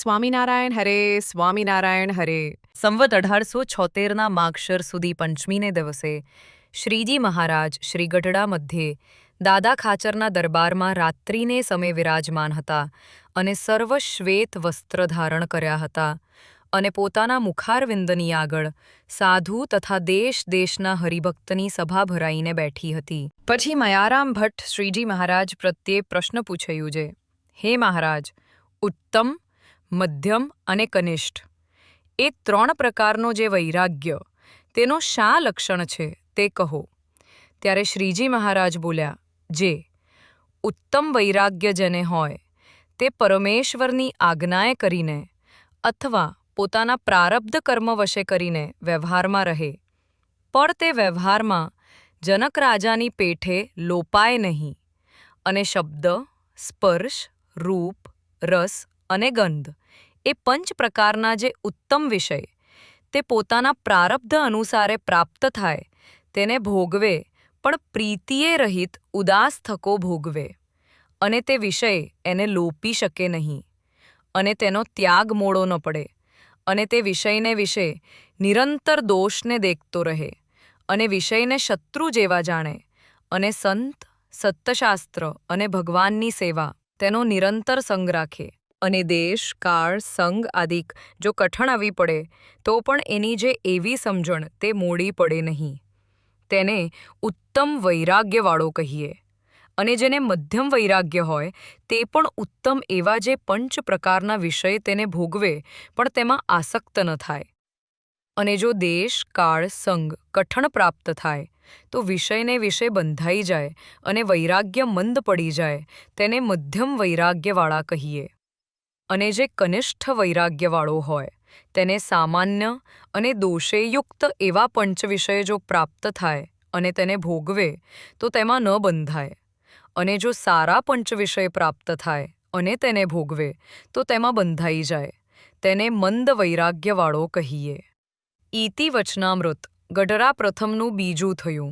સ્વામિનારાયણ હરે સ્વામિનારાયણ હરે. સંવત અઢારસો છોતેરના માગશર સુધી પંચમીને દિવસે શ્રીજી મહારાજ શ્રી ગઢડા મધ્યે દાદા ખાચરના દરબારમાં રાત્રિને સમય વિરાજમાન હતા અને સર્વ શ્વેત વસ્ત્ર ધારણ કર્યા હતા અને પોતાના મુખારવિંદની આગળ સાધુ તથા દેશ દેશના હરિભક્તની સભા ભરાઈને બેઠી હતી. પછી મયારામ ભટ્ટ શ્રીજી મહારાજ પ્રત્યે પ્રશ્ન પૂછયું છે હે મહારાજ, ઉત્તમ મધ્યમ અને કનિષ્ઠ. એ ત્રણ પ્રકારનો જે વૈરાગ્ય, તેનો શા લક્ષણ છે તે કહો. ત્યારે શ્રીજી મહારાજ બોલ્યા, જે ઉત્તમ વૈરાગ્ય જેને હોય, તે પરમેશ્વરની આજ્ઞાએ કરીને અથવા પોતાના પ્રારબ્ધ કર્મ વશે કરીને વ્યવહારમાં રહે. પણ તે વ્યવહારમાં જનક રાજાની પેઠે લોપાય નહીં અને શબ્દ, સ્પર્શ, રૂપ, રસ અને ગંધ એ પંચ પ્રકારના જે ઉત્તમ વિષય, તે પોતાના પ્રારબ્ધ અનુસારે પ્રાપ્ત થાય, તેને ભોગવે, પણ પ્રીતિએ રહિત ઉદાસ થકો ભોગવે, અને તે વિષય એને લોપી શકે નહીં, અને તેનો ત્યાગ મોડો ન પડે, અને તે વિષયને વિશે નિરંતર દોષને દેખતો રહે, અને વિષયને શત્રુ જેવા જાણે, અને સંત સત્તશાસ્ત્ર અને ભગવાનની સેવા, તેનો નિરંતર સંગ રાખે. અને દેશ, કાળ, સંઘ આદિક જો કઠણ આવી પડે, તો પણ એની જે એવી સમજણ તે મોડી પડે નહીં. તેને ઉત્તમ વૈરાગ્યવાળો કહીએ. અને જેને મધ્યમ વૈરાગ્ય હોય, તે પણ ઉત્તમ એવા જે પંચ પ્રકારના વિષય તેને ભોગવે, પણ તેમાં આસક્ત ન થાય. અને જો દેશ, કાળ, સંઘ કઠણ પ્રાપ્ત થાય, તો વિષયને વિશે બંધાઈ જાય અને વૈરાગ્ય મંદ પડી જાય, તેને મધ્યમ વૈરાગ્યવાળા કહીએ. અને જે કનિષ્ઠ વૈરાગ્યવાળો હોય, તેને સામાન્ય અને દોષેયુક્ત એવા પંચ વિષય જો પ્રાપ્ત થાય અને તેને ભોગવે, તો તેમાં ન બંધાય. અને જો સારા પંચ વિષય પ્રાપ્ત થાય અને તેને ભોગવે, તો તેમાં બંધાઈ જાય. તેને મંદ વૈરાગ્યવાળો કહીએ. ઈતિ વચનામૃત ગઢરા પ્રથમનું બીજું થયું.